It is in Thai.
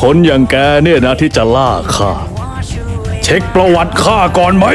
คนอย่างแกเนี่ยนะที่จะล่าข้า เช็คประวัติข้าก่อนไหม